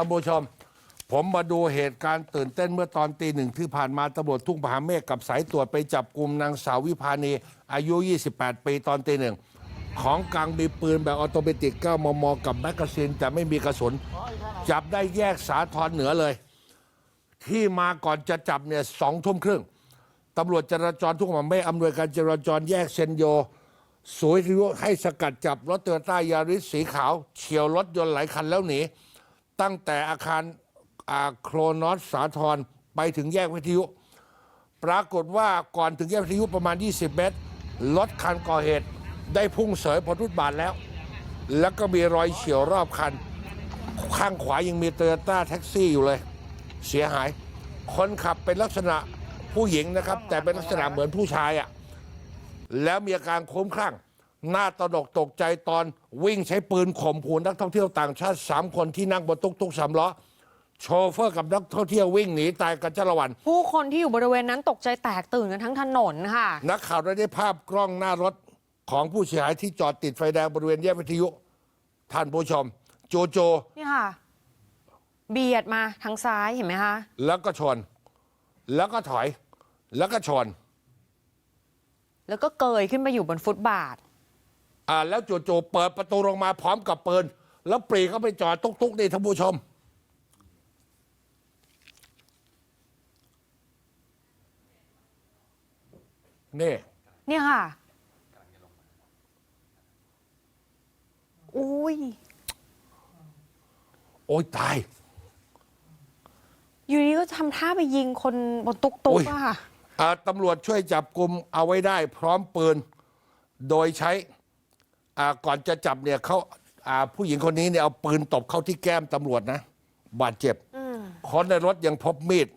ท่านผู้ชม ผมมาดูเหตุการณ์ตื่นเต้นเมื่อตอนตีหนึ่งที่ผ่านมาตำรวจทุ่งมหาเมฆกับสายตรวจไปจับกลุ่มนางสาววิพานีอายุ 28 ปีตอนตีหนึ่งของกลางมีปืนแบบออโตเมติก 9 มม กับแมกกาซีนแต่ไม่มีกระสุน จับได้แยกสาทรเหนือเลย ที่มาก่อนจะจับเนี่ยสองทุ่มครึ่งตำรวจจราจรทุกหม่อมไม่อำนวยการจราจรแยกเซนโยสวยริวให้สกัดจับรถโตโยต้ายาริสสีขาวเฉียวรถยนต์หลายคันแล้วหนี ตั้งแต่อาคารอาโครนอสสาทรไปถึงแยกวิทยุ ปรากฏว่าก่อนถึงแยกวิทยุประมาณ 20 เมตร รถคันก่อเหตุได้พุ่งเสยพอรุดบาทแล้ว แล้วก็มีรอยเฉียวรอบคัน ข้างขวายังมีโตโยต้าแท็กซี่อยู่เลย เสียหาย คนขับเป็นลักษณะผู้หญิงนะครับ แต่เป็นลักษณะเหมือนผู้ชายอะ่ะแล้วมีอาการคุ้มคลั่ง น้าตระหนกตกใจตอนวิ่งใช้ปืนข่มขู่นักท่องเที่ยวต่างชาติสามคนที่นั่งบนตุ๊กตุ๊กสามล้อโชเฟอร์กับนักท่องเที่ยววิ่งหนีตายกันจ้าละวัน ผู้คนที่อยู่บริเวณนั้นตกใจแตกตื่นกันทั้งถนนค่ะ นักข่าวได้ได้ภาพกล้องหน้ารถของผู้เสียหายที่จอดติดไฟแดงบริเวณแยกวิทยุท่านผู้ชม โจโจนี่ค่ะ เบียดมาทางซ้ายเห็นไหมคะ แล้วก็ชน แล้วก็ถอย แล้วก็ชน แล้วก็เกยขึ้นไปอยู่บนฟุตบาท อ่าแล้วจู่ๆเปิดประตูลงมาพร้อมกับปืน แล้วปรีเข้าไปจอดตุ๊กๆนี่ท่านผู้ชม นี่ เนี่ยค่ะ อุ้ย โอ้ยตาย อยู่ดีก็ทำท่าไปยิงคนบนตุกตุอุ๊กยอะค่ะ อ่าตำรวจช่วยจับกลุ่มเอาไว้ได้พร้อมปืน โดยใช้อ่า ก่อนจะจับเนี่ยเขาอ่าผู้หญิงคนนี้เนี่ยเอาปืนตบเข้าที่แก้มตำรวจนะ บาดเจ็บคนในรถยังพบมีด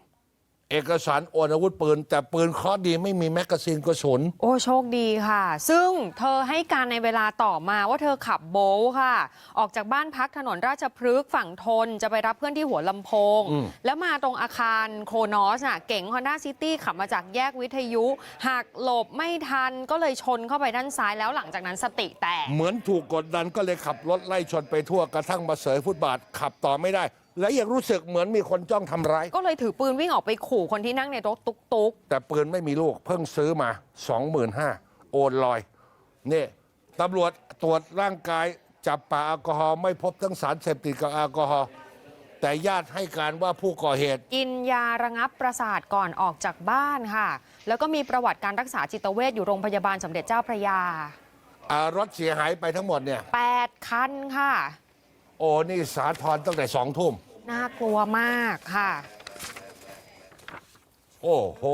เอกสารโอนอาวุธปืน แต่ปืนเคราะห์ดีไม่มีแมกกาซีนกระสุน โอ้โชคดีค่ะ ซึ่งเธอให้การในเวลาต่อมาว่าเธอขับโบลต์ค่ะ ออกจากบ้านพักถนนราชพฤกษ์ฝั่งทนจะไปรับเพื่อนที่หัวลำโพงแล้วมาตรงอาคารโครนอสน่ะเก๋ง Honda City ขับมาจากแยกวิทยุหักหลบไม่ทันก็เลยชนเข้าไปด้านซ้ายแล้วหลังจากนั้นสติแตก เหมือนถูกกดดันก็เลยขับรถไล่ชนไปทั่วกระทั่งมาเสยฟุตบาทขับต่อไม่ได้ และยังรู้สึกเหมือนมีคนจ้องทำร้าย ก็เลยถือปืนวิ่งออกไปขู่คนที่นั่งในรถตุกตุกแต่ปืนไม่มีลูกเพิ่งซื้อมา 25,000โอนลอยนี่ตำรวจตรวจร่างกายจับป่าแอลกอฮอล์ไม่พบทั้งสารเสพติดกับแอลกอฮอล์แต่ญาติให้การว่าผู้ก่อเหตุ กินยาระงับประสาทก่อนออกจากบ้านค่ะ แล้วก็มีประวัติการรักษาจิตเวชอยู่โรงพยาบาลสมเด็จเจ้าพระยา อ่ารถเสียหายไปทั้งหมดเนี่ย 8 คันค่ะ โอ้นี่สาทรตั้งแต่สองทุ่มน่ากลัวมากค่ะ โอ้โห